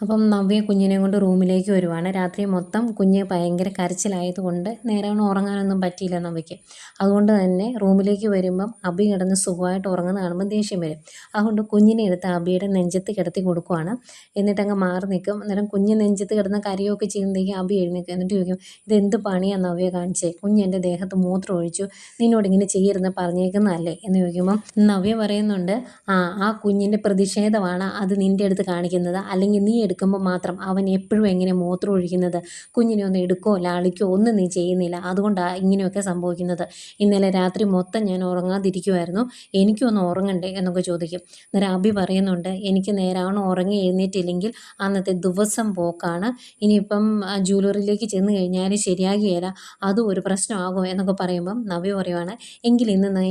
അപ്പം നവ്യ കുഞ്ഞിനെ കൊണ്ട് റൂമിലേക്ക് വരുവാണ്. രാത്രി മൊത്തം കുഞ്ഞ് ഭയങ്കര കരച്ചിലായതുകൊണ്ട് നേരെ ഉറങ്ങാനൊന്നും പറ്റിയില്ല നവ്യയ്ക്ക്. അതുകൊണ്ട് തന്നെ റൂമിലേക്ക് വരുമ്പം അബി കിടന്ന് സുഖമായിട്ട് ഉറങ്ങുന്ന കാണുമ്പോൾ ദേഷ്യം വരും. അതുകൊണ്ട് കുഞ്ഞിനെ എടുത്ത് അബിയുടെ നെഞ്ചത്ത് കിടത്തി കൊടുക്കുവാണ്. എന്നിട്ട് അങ്ങ് മാറി നിൽക്കും. അന്നേരം കുഞ്ഞ് നെഞ്ചത്ത് കിടന്ന കരയൊക്കെ ചെയ്യുമ്പോഴേക്കും അബി എഴുന്നേക്കും എന്നിട്ട് ചോദിക്കും ഇത് എന്ത് പണിയാണ് നവ്യ കാണിച്ചേ? കുഞ്ഞ് എന്റെ ദേഹത്ത് മൂത്രം ഒഴിച്ചു. നിന്നോട് ഇങ്ങനെ ചെയ്യരുന്ന് പറഞ്ഞേക്കുന്നതല്ലേ? എന്ന് ചോദിക്കുമ്പം നവ്യ പറയുന്നുണ്ട് ആ ആ കുഞ്ഞിന്റെ പ്രതിഷേധമാണ് അത് നിന്റെ അടുത്ത് കാണിക്കുന്നത്. അല്ലെങ്കിൽ നീ എടുക്കുമ്പോൾ മാത്രം അവൻ എപ്പോഴും എങ്ങനെ മൂത്രം ഒഴിക്കുന്നത്? കുഞ്ഞിനെ ഒന്ന് എടുക്കോ ലാളിക്കോ? ഒന്നും നീ ചെയ്യുന്നില്ല. അതുകൊണ്ടാണ് ഇങ്ങനെയൊക്കെ സംഭവിക്കുന്നത്. ഇന്നലെ രാത്രി മൊത്തം ഞാൻ ഉറങ്ങാതിരിക്കുമായിരുന്നു എനിക്കൊന്ന് ഉറങ്ങണ്ടേ എന്നൊക്കെ ചോദിക്കും. അന്നേരം അബി പറയുന്നുണ്ട് എനിക്ക് നേരാണ് ഉറങ്ങി എഴുന്നേറ്റില്ലെങ്കിൽ അന്നത്തെ ദിവസം പോക്കാണ്. ഇനിയിപ്പം ജൂലറിയിലേക്ക് ചെന്ന് കഴിഞ്ഞാൽ ശരിയാകുകയില്ല. അതും ഒരു പ്രശ്നമാകും എന്നൊക്കെ പറയുമ്പം നവ്യ പറയുവാണ് എങ്കിൽ ഇന്ന് നീ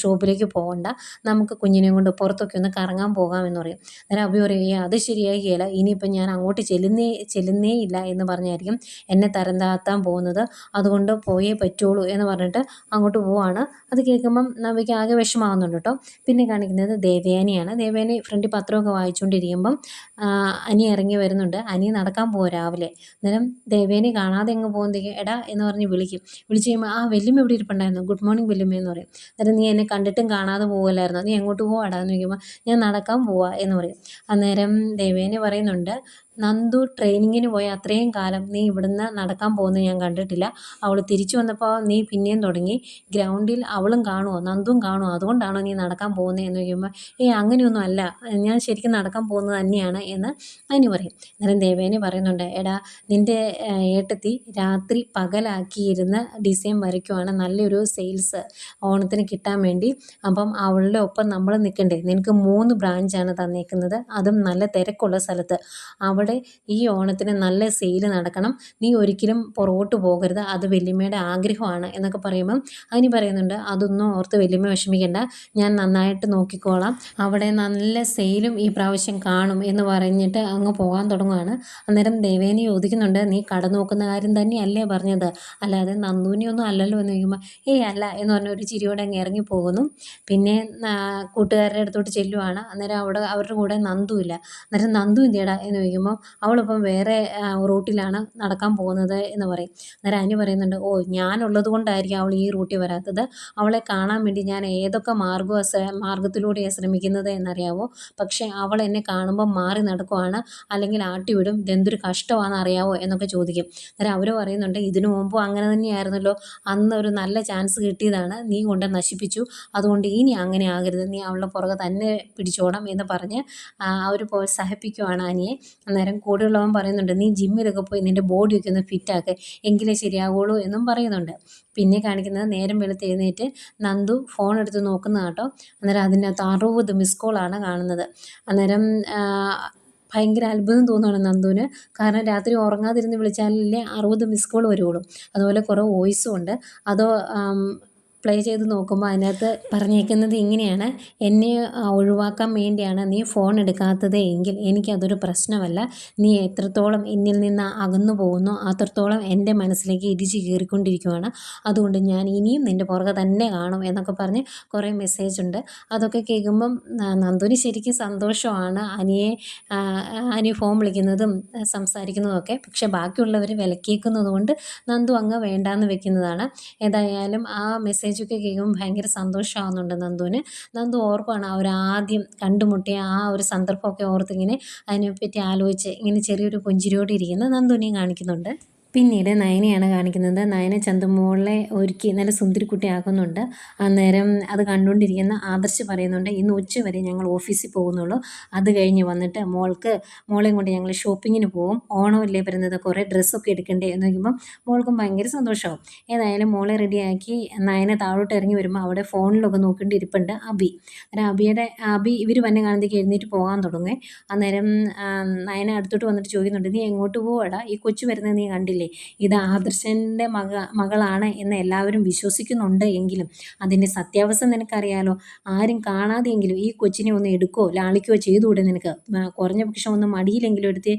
ഷോപ്പിലേക്ക് പോകണ്ട നമുക്ക് കുഞ്ഞിനെയും കൊണ്ട് പുറത്തൊക്കെ ഒന്ന് കറങ്ങാൻ പോകാമെന്ന് പറയും. അന്നേരം അബി പറയും അത് ശരിയാകുകയില്ല. ഇനിയിപ്പം ഞാൻ അങ്ങോട്ട് ചെല്ലുന്നേ ചെല്ലുന്നേ ഇല്ല എന്ന് പറഞ്ഞായിരിക്കും എന്നെ തരം താത്താൻ പോകുന്നത്. അതുകൊണ്ട് പോയേ പറ്റുള്ളൂ എന്ന് പറഞ്ഞിട്ട് അങ്ങോട്ട് പോവാണ്. അത് കേൾക്കുമ്പം നവ്യയ്ക്ക് ആകെ വിഷമാകുന്നുണ്ട് കേട്ടോ. പിന്നെ കാണിക്കുന്നത് ദേവയാനിയാണ്. ദേവയാനി ഫ്രണ്ടിൽ പത്രമൊക്കെ വായിച്ചുകൊണ്ടിരിക്കുമ്പം അനി ഇറങ്ങി വരുന്നുണ്ട്. അനി നടക്കാൻ പോകും രാവിലെ. അന്നേരം ദേവേനെ കാണാതെ എങ്ങ് പോകുന്നതേക്ക് എടാ എന്ന് പറഞ്ഞ് വിളിക്കും. വിളിച്ച് കഴിയുമ്പോൾ ആ വെല്ലുമ്മ ഇവിടെ ഇരിപ്പുണ്ടായിരുന്നു? ഗുഡ് മോർണിംഗ് വെല്ലുമ്മ എന്ന് പറയും. അന്നേരം നീ എന്നെ കണ്ടിട്ടും കാണാതെ പോകുമല്ലായിരുന്നു നീ എങ്ങോട്ട് പോവാടാ എന്ന് ചോദിക്കുമ്പോൾ ഞാൻ നടക്കാൻ പോവാ എന്ന് പറയും. അന്നേരം ദേവേനെ പറയുന്നുണ്ട് ഉണ്ട് നന്ദു ട്രെയിനിങ്ങിന് പോയ അത്രയും കാലം നീ ഇവിടുന്ന് നടക്കാൻ പോകുന്നത് ഞാൻ കണ്ടിട്ടില്ല. അവൾ തിരിച്ചു വന്നപ്പോൾ നീ പിന്നെയും തുടങ്ങി. ഗ്രൗണ്ടിൽ അവളും കാണുമോ നന്ദുവും കാണുമോ അതുകൊണ്ടാണോ നീ നടക്കാൻ പോകുന്നത് എന്ന് ചോദിക്കുമ്പോൾ ഏയ് അങ്ങനെയൊന്നും അല്ല. ഞാൻ ശരിക്കും നടക്കാൻ പോകുന്നത് തന്നെയാണ് എന്ന് അതിന് പറയും. അന്നേരം ദേവേനെ പറയുന്നുണ്ട് എടാ നിന്റെ ഏട്ടത്തി രാത്രി പകലാക്കിയിരുന്ന് ഡിസൈൻ വരയ്ക്കുവാണ് നല്ലൊരു സെയിൽസ് ഓണത്തിന് കിട്ടാൻ വേണ്ടി. അപ്പം അവളുടെ ഒപ്പം നമ്മൾ നിൽക്കണ്ടേ? നിനക്ക് മൂന്ന് ബ്രാഞ്ചാണ് തന്നേക്കുന്നത്. അതും നല്ല തിരക്കുള്ള സ്ഥലത്ത്. അവിടെ ഈ ഓണത്തിന് നല്ല സെയിൽ നടക്കണം. നീ ഒരിക്കലും പുറകോട്ട് പോകരുത്. അത് വല്യമ്മയുടെ ആഗ്രഹമാണ് എന്നൊക്കെ പറയുമ്പം അതിന് പറയുന്നുണ്ട് അതൊന്നും ഓർത്ത് വല്യമ്മ വിഷമിക്കേണ്ട. ഞാൻ നന്നായിട്ട് നോക്കിക്കോളാം. അവിടെ നല്ല സെയിലും ഈ പ്രാവശ്യം കാണും എന്ന് പറഞ്ഞിട്ട് അങ്ങ് പോകാൻ തുടങ്ങുകയാണ് അന്നേരം ദേവേനി ചോദിക്കുന്നുണ്ട് നീ കട നോക്കുന്ന കാര്യം തന്നെയല്ലേ പറഞ്ഞത്? അല്ലാതെ നന്ദൂനിയൊന്നും അല്ലല്ലോ എന്ന് ചോദിക്കുമ്പോൾ ഏയ് അല്ല എന്ന് പറഞ്ഞ ഒരു ചിരിയോടെ അങ്ങ് ഇറങ്ങി പോകുന്നു. പിന്നെ കൂട്ടുകാരുടെ അടുത്തോട്ട് ചെല്ലുവാണ്. അന്നേരം അവിടെ അവരുടെ കൂടെ നന്ദു ഇല്ല അന്നേരം നന്ദു എന്തിയടാ? എന്ന് ചോദിക്കുമ്പോൾ അവളിപ്പം വേറെ റൂട്ടിലാണ് നടക്കാൻ പോകുന്നത് എന്ന് പറയും. അന്നേരം അനു പറയുന്നുണ്ട് ഓ ഞാനുള്ളത് കൊണ്ടായിരിക്കും അവൾ ഈ റൂട്ടിൽ വരാത്തത്. അവളെ കാണാൻ വേണ്ടി ഞാൻ ഏതൊക്കെ മാർഗ മാർഗത്തിലൂടെയാണ് ശ്രമിക്കുന്നത് എന്നറിയാവോ? പക്ഷേ അവൾ എന്നെ കാണുമ്പോൾ മാറി നടക്കുവാണ്. അല്ലെങ്കിൽ ആട്ടിവിടും ഇതെന്തൊരു കഷ്ടമാണെന്ന് അറിയാവോ? എന്നൊക്കെ ചോദിക്കും. അന്നേരം അവർ പറയുന്നുണ്ട് ഇതിനു മുമ്പും അങ്ങനെ തന്നെയായിരുന്നല്ലോ. അന്ന് ഒരു നല്ല ചാൻസ് കിട്ടിയതാണ്. നീ കൊണ്ട് നശിപ്പിച്ചു. അതുകൊണ്ട് ഇനി അങ്ങനെ ആകരുത്. നീ അവളുടെ പുറകെ തന്നെ പിടിച്ചോണം എന്ന് പറഞ്ഞ് അവർ പ്രോത്സാഹിപ്പിക്കുവാണ് അനിയെ. അന്നേരം കൂടെയുള്ളവൻ പറയുന്നുണ്ട് നീ ജിമ്മിലൊക്കെ പോയി നിന്റെ ബോഡിയൊക്കെ ഒന്ന് ഫിറ്റാക്ക് എങ്കിലേ ശരിയാവുള്ളൂ എന്നും പറയുന്നുണ്ട്. പിന്നെ കാണിക്കുന്നത് നേരം വെളുത്ത് എഴുന്നേറ്റ് നന്ദു ഫോൺ എടുത്ത് നോക്കുന്ന കേട്ടോ. അന്നേരം അതിനകത്ത് അറുപത് മിസ് കോളാണ് കാണുന്നത്. അന്നേരം ഭയങ്കര അത്ഭുതം തോന്നുകയാണ് നന്ദുവിന്. കാരണം രാത്രി ഉറങ്ങാതിരുന്ന് വിളിച്ചാലല്ലേ അറുപത് മിസ് കോൾ വരുള്ളൂ അതുപോലെ കുറേ വോയിസും ഉണ്ട്. അതോ പ്ലേ ചെയ്ത് നോക്കുമ്പോൾ അതിനകത്ത് പറഞ്ഞേക്കുന്നത് ഇങ്ങനെയാണ്. എന്നെ ഒഴിവാക്കാൻ വേണ്ടിയാണ് നീ ഫോൺ എടുക്കാത്തത് എങ്കിൽ എനിക്കതൊരു പ്രശ്നമല്ല. നീ എത്രത്തോളം എന്നിൽ നിന്ന് അകന്നു പോകുന്നു അത്രത്തോളം എന്റെ മനസ്സിലേക്ക് ഇടിച്ച് കയറിക്കൊണ്ടിരിക്കുവാണ് അതുകൊണ്ട് ഞാൻ ഇനിയും നിന്റെ പുറകെ തന്നെ കാണും എന്നൊക്കെ പറഞ്ഞ് കുറേ മെസ്സേജ് ഉണ്ട്. അതൊക്കെ കേൾക്കുമ്പം നന്ദുനി ശരിക്കും സന്തോഷമാണ്. അനിയെ അനിയെ അനി ഫോൺ വിളിക്കുന്നതും സംസാരിക്കുന്നതൊക്കെ പക്ഷേ ബാക്കിയുള്ളവർ വിലക്കേക്കുന്നതുകൊണ്ട് നന്ദു അങ്ങ് വേണ്ടാന്ന് വെക്കുന്നതാണ്. ഏതായാലും ആ മെസ്സേജൊക്കെ കേൾക്കുമ്പോൾ ഭയങ്കര സന്തോഷമാകുന്നുണ്ട് നന്ദുവിന്. നന്ദു ഓർക്കുവാണ് അവർ ആദ്യം കണ്ടുമുട്ടിയ ആ ഒരു സന്ദർഭമൊക്കെ ഓർത്തിങ്ങനെ അതിനെപ്പറ്റി ആലോചിച്ച് ഇങ്ങനെ ചെറിയൊരു പുഞ്ചിരിയോടെ ഇരിക്കുന്ന. നന്ദുവിനെയും കാണിക്കുന്നുണ്ട്. പിന്നീട് നയനയാണ് കാണിക്കുന്നത്. നയന ചന്തുമോളെ ഒരുക്കി നല്ല സുന്ദരിക്കുട്ടിയാക്കുന്നുണ്ട് അന്നേരം അത് കണ്ടുകൊണ്ടിരിക്കുന്ന ആദർശ് പറയുന്നുണ്ട് ഇന്ന് ഉച്ച വരെ ഞങ്ങൾ ഓഫീസിൽ പോകുന്നുള്ളൂ. അത് കഴിഞ്ഞ് വന്നിട്ട് മോൾക്ക് മോളെയും കൊണ്ട് ഞങ്ങൾ ഷോപ്പിങ്ങിന് പോകും. ഓണമല്ലേ വരുന്നത്? കുറേ ഡ്രസ്സൊക്കെ എടുക്കണ്ടേ? എന്ന് നോക്കുമ്പം മോൾക്കും ഭയങ്കര സന്തോഷമാവും ഏതായാലും മോളെ റെഡിയാക്കി നയന താഴോട്ട് ഇറങ്ങി വരുമ്പോൾ അവിടെ ഫോണിലൊക്കെ നോക്കേണ്ടി ഇരിപ്പുണ്ട് അബി. അന്നേരം അബിയുടെ അബി ഇവർ വന്നെ കാണുന്നേക്ക് എഴുന്നേറ്റ് പോകാൻ തുടങ്ങി അന്നേരം നയന അടുത്തോട്ട് വന്നിട്ട് ചോദിക്കുന്നുണ്ട് നീ എങ്ങോട്ട് പോവാടാ? ഈ കൊച്ചു വരുന്നത് നീ കണ്ടില്ലേ? മനസ്സിലായില്ലേ ഇത് ആദർശന്റെ മക മകളാണ് എന്ന് എല്ലാവരും വിശ്വസിക്കുന്നുണ്ട് എങ്കിലും അതിന്റെ സത്യാവസ്ഥ നിനക്കറിയാലോ? ആരും കാണാതെയെങ്കിലും ഈ കൊച്ചിനെ ഒന്ന് എടുക്കോ? ലാളിക്കുകയോ ചെയ്തുകൂടെ നിനക്ക്? കുറഞ്ഞ പക്ഷം ഒന്ന് മടിയിലെങ്കിലും എടുത്ത്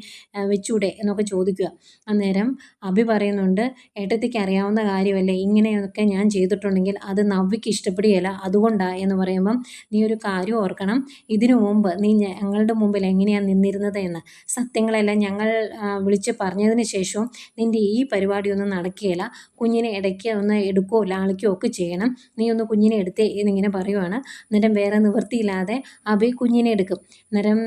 വെച്ചൂടെ എന്നൊക്കെ ചോദിക്കുക. അന്നേരം അഭി പറയുന്നുണ്ട് ഏട്ടത്തിക്ക് അറിയാവുന്ന കാര്യമല്ലേ? ഇങ്ങനെയൊക്കെ ഞാൻ ചെയ്തിട്ടുണ്ടെങ്കിൽ അത് നവ്വിക്ക് ഇഷ്ടപ്പെടുകയില്ല. അതുകൊണ്ടാണ് എന്ന് പറയുമ്പം നീ ഒരു കാര്യം ഓർക്കണം. ഇതിനു മുമ്പ് നീ ഞങ്ങളുടെ മുമ്പിൽ എങ്ങനെയാണ് നിന്നിരുന്നത് എന്ന്. സത്യങ്ങളെല്ലാം ഞങ്ങൾ വിളിച്ച് പറഞ്ഞതിന് ശേഷവും നിന്റെ ഈ പരിപാടിയൊന്നും നടക്കുകയില്ല. കുഞ്ഞിനെ ഇടയ്ക്ക് ഒന്ന് എടുക്കുകയോ ലാളിക്കുകയോ ഒക്കെ ചെയ്യണം. നീ ഒന്ന് കുഞ്ഞിനെ എടുത്തേ എന്നിങ്ങനെ പറയുവാണ്. അന്നേരം വേറെ നിവൃത്തിയില്ലാതെ അഭി കുഞ്ഞിനെ എടുക്കും. അന്നേരം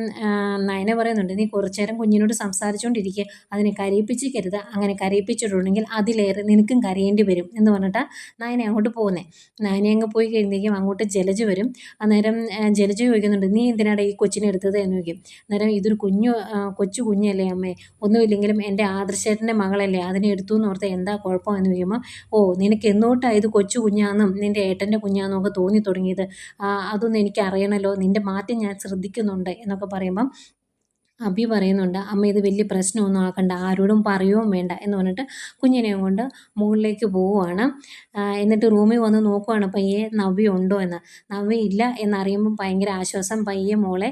നയന പറയുന്നുണ്ട് നീ കുറച്ചു നേരം കുഞ്ഞിനോട് സംസാരിച്ചുകൊണ്ടിരിക്കുക അതിനെ കരയിപ്പിച്ചിരിക്കരുത് അങ്ങനെ കരയിപ്പിച്ചിട്ടുണ്ടെങ്കിൽ അതിലേറെ നിനക്കും കരയേണ്ടി വരും. എന്ന് പറഞ്ഞിട്ട് നയനെ അങ്ങോട്ട് പോകുന്നത് നയനെ അങ്ങ് പോയി കഴിയുമ്പോഴേക്കും അങ്ങോട്ട് ജലജ് വരും. അന്നേരം ജലജ് ചോദിക്കുന്നുണ്ട് നീ എന്തിനാണ് ഈ കൊച്ചിനെ എടുത്തത്? എന്ന് ചോദിക്കും. അന്നേരം ഇതൊരു കുഞ്ഞു കൊച്ചു കുഞ്ഞല്ലേ അമ്മേ. ഒന്നുമില്ലെങ്കിലും എന്റെ ആദർശേട്ടന്റെ മകളല്ലേ അതിനെ എടുത്തു എന്ന് ഓർത്ത് എന്താ കുഴപ്പം? എന്ന് ചോദിക്കുമ്പോൾ ഓ നിനക്ക് എന്നോട്ടാണ് ഇത് കൊച്ചു കുഞ്ഞാന്നും നിന്റെ ഏട്ടന്റെ കുഞ്ഞാന്നും ഒക്കെ തോന്നി തുടങ്ങിയത്. അതൊന്നും എനിക്കറിയണമല്ലോ നിന്റെ മാറ്റം ഞാൻ ശ്രദ്ധിക്കുന്നുണ്ട് എന്നൊക്കെ പറയുമ്പം അബി പറയുന്നുണ്ട് അമ്മ ഇത് വലിയ പ്രശ്നമൊന്നും ആക്കണ്ട ആരോടും പറയുകയും വേണ്ട എന്ന് പറഞ്ഞിട്ട് കുഞ്ഞിനെയും കൊണ്ട് മുകളിലേക്ക് പോവുകയാണ്. എന്നിട്ട് റൂമിൽ വന്ന് നോക്കുവാണ് പയ്യെ നവ്യ ഉണ്ടോ? എന്ന്. നവ്യ ഇല്ല എന്നറിയുമ്പോൾ ഭയങ്കര ആശ്വാസം പയ്യെ മോളെ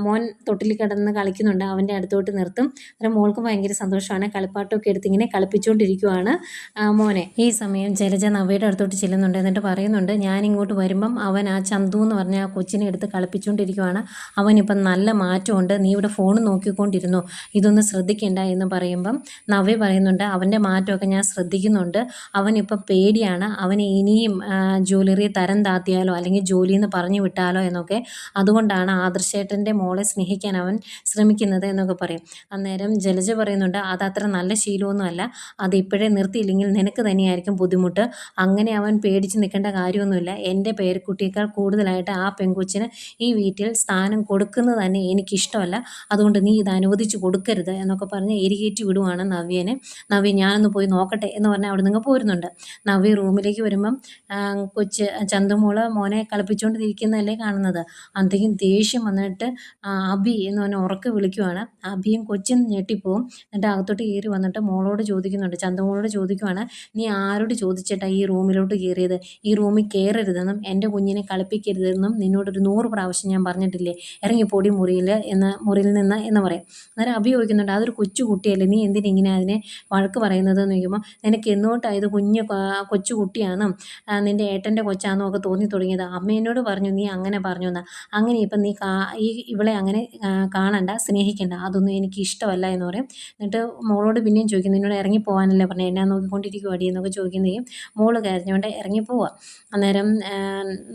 മോൻ തൊട്ടിൽ കിടന്ന് കളിക്കുന്നുണ്ട് അവന്റെ അടുത്തോട്ട് നിർത്തും. അന്നേരം മോൾക്ക് ഭയങ്കര സന്തോഷമാണ് കളിപ്പാട്ടമൊക്കെ എടുത്ത് ഇങ്ങനെ കളിപ്പിച്ചുകൊണ്ടിരിക്കുവാണ് മോനെ. ഈ സമയം ജലജ നവ്യയുടെ അടുത്തോട്ട് ചെല്ലുന്നുണ്ട് എന്നിട്ട് പറയുന്നുണ്ട് ഞാൻ ഇങ്ങോട്ട് വരുമ്പം അവൻ ആ ചന്തു എന്ന് പറഞ്ഞ ആ കൊച്ചിനെ എടുത്ത് കളിപ്പിച്ചുകൊണ്ടിരിക്കുവാണ് അവനിപ്പം നല്ല മാറ്റമുണ്ട് നീ ഇവിടെ ഫോൺ ഫോൺ നോക്കിക്കൊണ്ടിരുന്നു. ഇതൊന്ന് ശ്രദ്ധിക്കേണ്ട എന്ന് പറയുമ്പം നവ്യ പറയുന്നുണ്ട് അവന്റെ മാറ്റമൊക്കെ ഞാൻ ശ്രദ്ധിക്കുന്നുണ്ട്. അവനിപ്പം പേടിയാണ്. അവന് ഇനിയും ജ്വല്ലറി തരം താത്തിയാലോ അല്ലെങ്കിൽ ജോലിയിൽ നിന്ന് പറഞ്ഞു വിട്ടാലോ എന്നൊക്കെ അതുകൊണ്ടാണ് ആദർശേട്ടന്റെ മോളെ സ്നേഹിക്കാൻ അവൻ ശ്രമിക്കുന്നത് എന്നൊക്കെ പറയും. അന്നേരം ജലജ പറയുന്നുണ്ട് അതത്ര നല്ല ശീലമൊന്നുമല്ല അത് ഇപ്പോഴേ നിർത്തിയില്ലെങ്കിൽ നിനക്ക് തന്നെയായിരിക്കും ബുദ്ധിമുട്ട്. അങ്ങനെ അവൻ പേടിച്ച് നിൽക്കേണ്ട കാര്യമൊന്നുമില്ല. എന്റെ പേരക്കുട്ടിയേക്കാൾ കൂടുതലായിട്ട് ആ പെൺകൊച്ചിന് ഈ വീട്ടിൽ സ്ഥാനം കൊടുക്കുന്നത് തന്നെ എനിക്കിഷ്ടമല്ല. അത് അതുകൊണ്ട് നീ ഇത് അനുവദിച്ചു കൊടുക്കരുത് എന്നൊക്കെ പറഞ്ഞ് എരികേറ്റി വിടുവാണ് നവ്യനെ. നവ്യ ഞാനൊന്ന് പോയി നോക്കട്ടെ എന്ന് പറഞ്ഞാൽ അവിടെ നിന്ന് പോരുന്നുണ്ട്. നവ്യ റൂമിലേക്ക് വരുമ്പം കൊച്ച് ചന്തുമോൾ മോനെ കളിപ്പിച്ചുകൊണ്ടിരിക്കുന്നതല്ലേ കാണുന്നത്? അന്തേക്കും ദേഷ്യം വന്നിട്ട് അബി എന്ന് പറഞ്ഞാൽ ഉറക്കെ വിളിക്കുവാണ്. അബിയും കൊച്ചും ഞെട്ടിപ്പോവും. എന്നിട്ട് അകത്തോട്ട് കയറി വന്നിട്ട് മോളോട് ചോദിക്കുന്നുണ്ട്. ചന്തുമോളോട് ചോദിക്കുവാണ് നീ ആരോട് ചോദിച്ചിട്ടാണ് ഈ റൂമിലോട്ട് കയറിയത്? ഈ റൂമിൽ കയറരുതെന്നും എന്റെ കുഞ്ഞിനെ കളിപ്പിക്കരുതെന്നും നിന്നോടൊരു നൂറ് പ്രാവശ്യം ഞാൻ പറഞ്ഞിട്ടില്ലേ? ഇറങ്ങിപ്പോടി മുറിയിൽ എന്ന് മുറിയിൽ നിന്ന് എന്ന് എന്ന് പറയും. അന്നേരം അഭി ചോദിക്കുന്നുണ്ട് അതൊരു കൊച്ചു കുട്ടിയല്ലേ? നീ എന്തിനാ ഇങ്ങനെ അതിനെ വഴക്ക് പറയുന്നത് എന്ന് ചോദിക്കുമ്പോൾ നിനക്ക് എന്നോട്ടാണ് കുഞ്ഞ് കൊച്ചു കുട്ടിയാണെന്നും നിന്റെ ഏട്ടന്റെ കൊച്ചാണെന്നും ഒക്കെ തോന്നി തുടങ്ങിയത്. അമ്മേനോട് പറഞ്ഞു നീ അങ്ങനെ പറഞ്ഞു എന്നാ. അങ്ങനെ ഇപ്പം നീ ഈ ഇവളെ അങ്ങനെ കാണണ്ട സ്നേഹിക്കണ്ട. അതൊന്നും എനിക്ക് ഇഷ്ടമല്ല എന്ന് പറയും. എന്നിട്ട് മോളോട് പിന്നെയും ചോദിക്കുന്നു നിന്നോട് ഇറങ്ങി പോകാനല്ലേ പറഞ്ഞു? എന്നാ നോക്കിക്കൊണ്ടിരിക്കും അടി? എന്നൊക്കെ ചോദിക്കുന്നതും മോൾ കരഞ്ഞുകൊണ്ട് ഇറങ്ങി അന്നേരം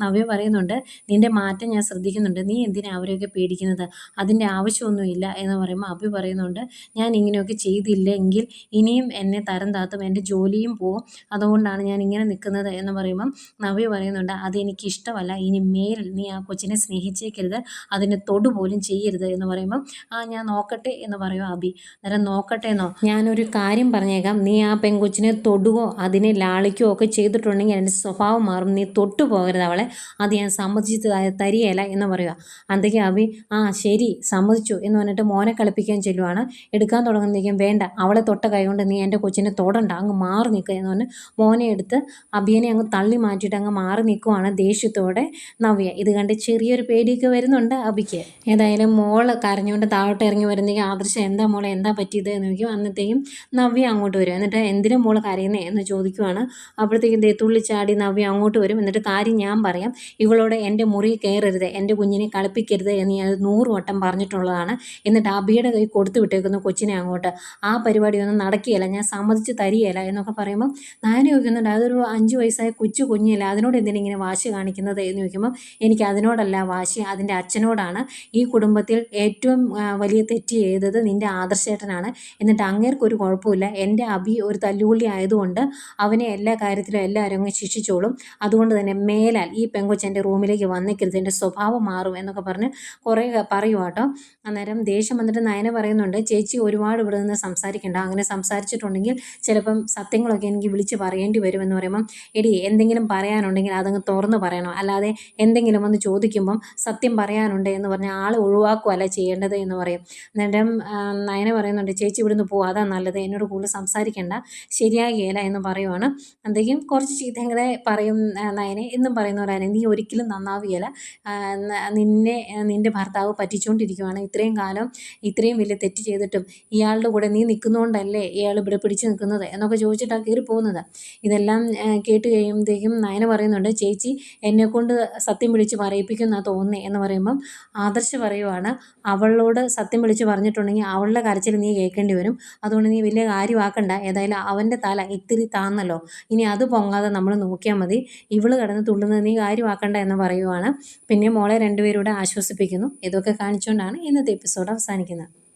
നവ്യ പറയുന്നുണ്ട് നിന്റെ മാറ്റം ഞാൻ ശ്രദ്ധിക്കുന്നുണ്ട്. നീ എന്തിനാ അവരെയൊക്കെ പേടിക്കുന്നത്? അതിന്റെ ആവശ്യമൊന്നും ഇല്ല എന്ന് പറയുമ്പോൾ അഭി പറയുന്നുണ്ട് ഞാൻ ഇങ്ങനെയൊക്കെ ചെയ്തില്ലെങ്കിൽ ഇനിയും എന്നെ തരം താത്തും എന്റെ ജോലിയും പോവും. അതുകൊണ്ടാണ് ഞാൻ ഇങ്ങനെ നിൽക്കുന്നത് എന്ന് പറയുമ്പം നവ്യ പറയുന്നുണ്ട് അതെനിക്ക് ഇഷ്ടമല്ല. ഇനി മേൽ നീ ആ കൊച്ചിനെ സ്നേഹിച്ചേക്കരുത്. അതിനെ തൊടു പോലും ചെയ്യരുത് എന്ന് പറയുമ്പം ആ ഞാൻ നോക്കട്ടെ എന്ന് പറയും അഭി. അന്നേരം നോക്കട്ടെ എന്നോ ഞാനൊരു കാര്യം പറഞ്ഞേക്കാം. നീ ആ പെൺകൊച്ചിനെ തൊടുകയോ അതിനെ ലാളിക്കുകയോ ഒക്കെ ചെയ്തിട്ടുണ്ടെങ്കിൽ എന്റെ സ്വഭാവം മാറും. നീ തൊട്ടു പോകരുത് അവളെ. അത് ഞാൻ സമ്മതിച്ച് തരികയില്ല എന്ന് പറയുക. അന്തൊക്കെ അഭി ആ ശരി സമ്മതിച്ചു എന്ന് പറഞ്ഞിട്ട് മോനെ കളിപ്പിക്കാൻ ചെല്ലുവാണ്. എടുക്കാൻ തുടങ്ങുന്നേക്കും വേണ്ട അവളെ തൊട്ട കൈകൊണ്ട് നീ എന്റെ കൊച്ചിനെ തൊടണ്ട അങ്ങ് മാറി നിൽക്കുക എന്ന് പറഞ്ഞ് മോനെ എടുത്ത് അഭിയനെ അങ്ങ് തള്ളി മാറ്റിയിട്ട് അങ്ങ് മാറി നിൽക്കുവാണ് ദേഷ്യത്തോടെ നവ്യ. ഇത് കണ്ട് ചെറിയൊരു പേടിയൊക്കെ വരുന്നുണ്ട് അബിക്ക്. ഏതായാലും മോൾ കരഞ്ഞുകൊണ്ട് താഴോട്ട് ഇറങ്ങി വരുന്നെങ്കിൽ ആദർശം എന്താ മോളെ എന്താ പറ്റിയത്? എന്ന് ചോദിക്കും. അന്നത്തേക്കും നവ്യ അങ്ങോട്ട് വരും. എന്നിട്ട് എന്തിനും മോൾ കരയുന്നേ എന്ന് ചോദിക്കുവാണ്. അപ്പോഴത്തേക്കും തുള്ളി ചാടി നവ്യ അങ്ങോട്ട് വരും. എന്നിട്ട് കാര്യം ഞാൻ പറയാം. ഇവളോട് എന്റെ മുറി കയറരുത് എന്റെ കുഞ്ഞിനെ കളിപ്പിക്കരുത് എന്ന് ഞാൻ നൂറ് വട്ടം പറഞ്ഞിട്ടുള്ളതാണ്. എന്നിട്ട് അബിയുടെ കൈ കൊടുത്തു വിട്ടേക്കുന്നു കൊച്ചിനെ അങ്ങോട്ട്. ആ പരിപാടിയൊന്നും നടക്കുകയില്ല. ഞാൻ സമ്മതിച്ച് തരികയില്ല എന്നൊക്കെ പറയുമ്പോൾ നായന ചോദിക്കുന്നുണ്ട് അതൊരു അഞ്ച് വയസ്സായ കൊച്ചു കുഞ്ഞില്ല അതിനോട് എന്തിനാ ഇങ്ങനെ വാശി കാണിക്കുന്നത്? എന്ന് ചോദിക്കുമ്പോൾ എനിക്ക് അതിനോടല്ല വാശി അതിന്റെ അച്ഛനോടാണ്. ഈ കുടുംബത്തിൽ ഏറ്റവും വലിയ തെറ്റ് ചെയ്തത് നിന്റെ ആദർശേട്ടനാണ്. എന്നിട്ട് അങ്ങേർക്കൊരു കുഴപ്പമില്ല. എന്റെ അബി ഒരു തല്ലുകൊള്ളി ആയതുകൊണ്ട് അവനെ എല്ലാ കാര്യത്തിലും എല്ലാവരും അങ്ങ് ശിക്ഷിച്ചോളും. അതുകൊണ്ട് തന്നെ മേലാൽ ഈ പെങ്കൊച്ചെന്റെ റൂമിലേക്ക് വന്നിക്കരുത്. എന്റെ സ്വഭാവം മാറും എന്നൊക്കെ പറഞ്ഞ് കുറേ പറയുവാട്ടോ അന്നേരം അന്നേരം ദേഷ്യം വന്നിട്ട് നയന പറയുന്നുണ്ട് ചേച്ചി ഒരുപാട് ഇവിടെ നിന്ന് സംസാരിക്കേണ്ട. അങ്ങനെ സംസാരിച്ചിട്ടുണ്ടെങ്കിൽ ചിലപ്പം സത്യങ്ങളൊക്കെ എനിക്ക് വിളിച്ച് പറയേണ്ടി വരുമെന്ന് പറയുമ്പം എടി എന്തെങ്കിലും പറയാനുണ്ടെങ്കിൽ അതങ്ങ് തുറന്ന് പറയണം. അല്ലാതെ എന്തെങ്കിലും ഒന്ന് ചോദിക്കുമ്പം സത്യം പറയാനുണ്ട് എന്ന് പറഞ്ഞാൽ ആൾ ഒഴിവാക്കുകയല്ല ചെയ്യേണ്ടത് എന്ന് പറയും. അന്നേരം നയന പറയുന്നുണ്ട് ചേച്ചി ഇവിടുന്ന് പോകും അതാ നല്ലത്. എന്നോട് കൂടുതൽ സംസാരിക്കേണ്ട. ശരിയാകുകയില്ല എന്ന് പറയുവാണ്. എന്തെങ്കിലും കുറച്ച് ചീത്തങ്ങളെ പറയും നയനെ. എന്നും പറയുന്നവരാണ് നീ ഒരിക്കലും നന്നാവുകയില്ല നിന്നെ നിന്റെ ഭർത്താവ് പറ്റിച്ചുകൊണ്ടിരിക്കുവാണ് ഇത്രയും കാലം ഇത്രയും വലിയ തെറ്റ് ചെയ്തിട്ടും ഇയാളുടെ കൂടെ നീ നിൽക്കുന്നതുകൊണ്ടല്ലേ ഇയാൾ ഇവിടെ പിടിച്ചു നിൽക്കുന്നത് എന്നൊക്കെ ചോദിച്ചിട്ടാണ് കയറി പോകുന്നത്. ഇതെല്ലാം കേട്ട് കഴിയുമ്പോഴത്തേക്കും നയന പറയുന്നുണ്ട് ചേച്ചി എന്നെക്കൊണ്ട് സത്യം വിളിച്ച് പറയിപ്പിക്കുന്ന തോന്നി എന്ന് പറയുമ്പം ആദർശ് പറയുവാണ് അവളോട് സത്യം വിളിച്ച് പറഞ്ഞിട്ടുണ്ടെങ്കിൽ അവളുടെ കരച്ചിൽ നീ കേൾക്കേണ്ടി വരും. അതുകൊണ്ട് നീ വലിയ കാര്യമാക്കണ്ട. ഏതായാലും അവന്റെ തല ഇത്തിരി താന്നല്ലോ. ഇനി അത് പൊങ്ങാതെ നമ്മൾ നോക്കിയാൽ മതി. ഇവൾ കിടന്ന് തുള്ളുന്നത് നീ കാര്യമാക്കണ്ട എന്ന് പറയുവാണ്. പിന്നെ മോളെ രണ്ടുപേരൂടെ ആശ്വസിപ്പിക്കുന്നു. ഇതൊക്കെ കാണിച്ചുകൊണ്ടാണ് ഇന്നത്തെ എപ്പിസോഡ് അവസാനിക്കുന്നത്